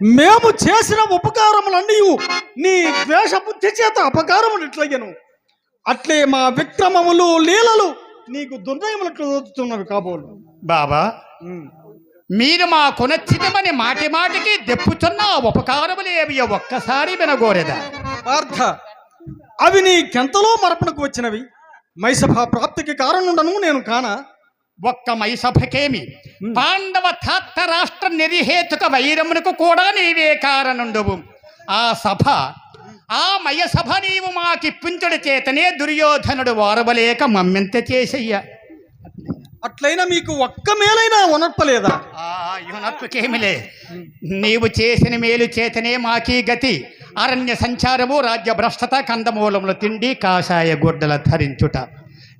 మేము చేసిన ఉపకారములన్నీ నీ ద్వేష బుద్ధి చేత అపకారములు అట్లే మా విక్రమములు లీలలు నీకు దుర్నయములట్లు దొరుకుతున్నవి కాబోలు. బాబా మీరు మా కొనచ్చితమని మాటి మాటికి దెప్పుతున్న ఆ ఉపకారములేవి ఒక్కసారి వినగోరెదా. పార్థ అవి నీకెంతలో మరపునకు వచ్చినవి? మైసభ ప్రాప్తికి కారణుండను నేను కానా? ఒక్క మైసభకేమి? పాండవ తాత్త రాష్ట్ర నిర్హేతుక వైరమునకు కూడా నీవే కారణుండవు ఆ సభ ఆ మయ సభ నీవు మాకిప్పించుడి చేతనే దుర్యోధనుడు వారవలేక మమ్మెంత చేసయ్యా. అట్లయినా మీకు ఒక్క మేలైనా ఉనర్పలేదా ఆ యునత్వకేమిలే నీవు చేసిన మేలు చేతనే మాకీ గతి. అరణ్య సంచారము రాజ్య భ్రష్టత కందమూలముల తిండి కాషాయ గుడ్డల ధరించుట.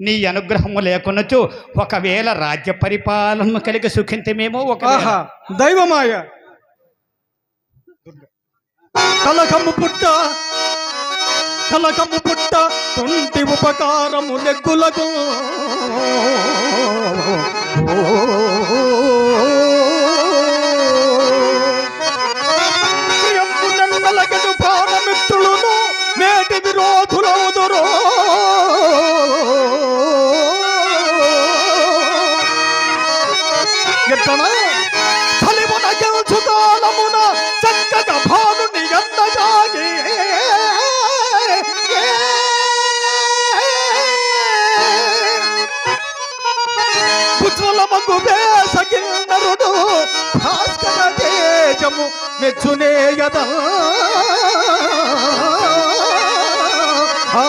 నీ అనుగ్రహము లేకున్నచు ఒకవేళ రాజ్య పరిపాలన కలిగి సుఖింతమేమో ఒక దైవమాయ. కలకము పుట్ట కలకము పుట్ట తుంటి ఉపకారము లెక్కులకు. ఓ ఎట్లనా ఫలిమున గెలుచుతాలమున చక్కగా భానుని ఎందగాగి ఉజ్వలమగు వేసగిన్నరుడు భాస్కర తేజము మెచ్చునే ఆ ఆ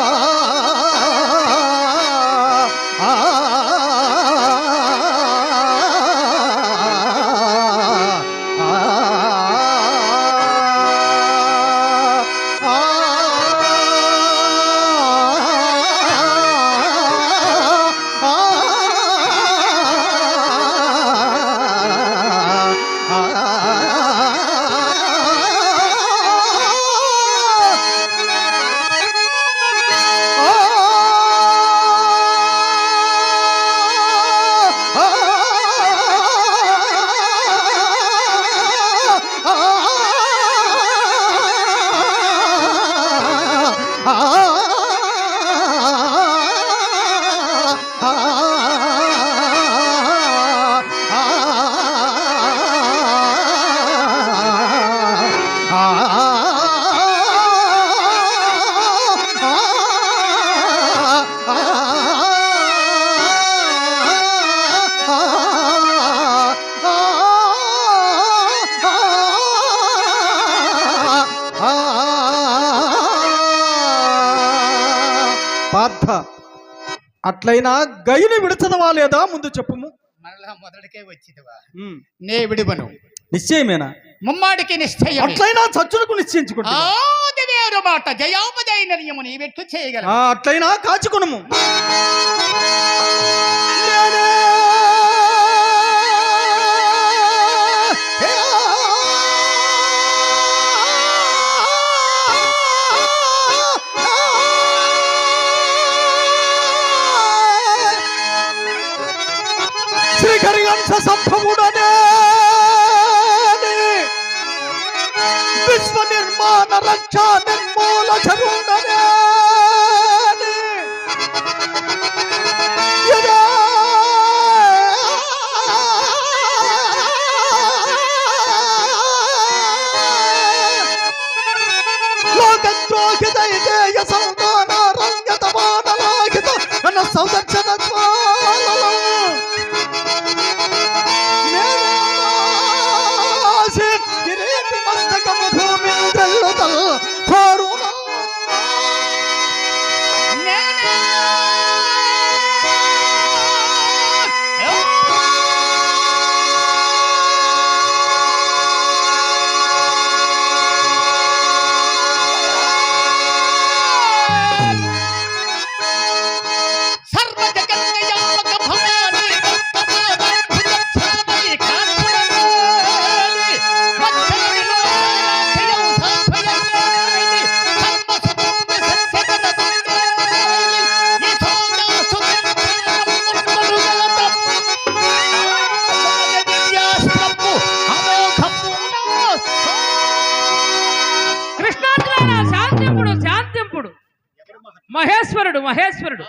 పార్థ అట్లయినా గయుని విడచదవా లేదా ముందు చెప్పుము. మరలా మొదటికే వచ్చిదివా? నే విడువను నిశ్చయమేనా? ముమ్మాడికి నిశ్చయం అట్లయినా చచ్చులకు నిశ్చయించుకుంటా ఆది వేరు మాట. జయోపజయ నిర్యము నీవెట్టు చేయగల అట్లయినా కాచుకునము. శ్రీహరి అంశ సంభవుడనే విశ్వ నిర్మాణ రక్ష నిర్మూల చరుడనే లోకద్రోహిత మహేశ్వరుడు మహేశ్వరుడు.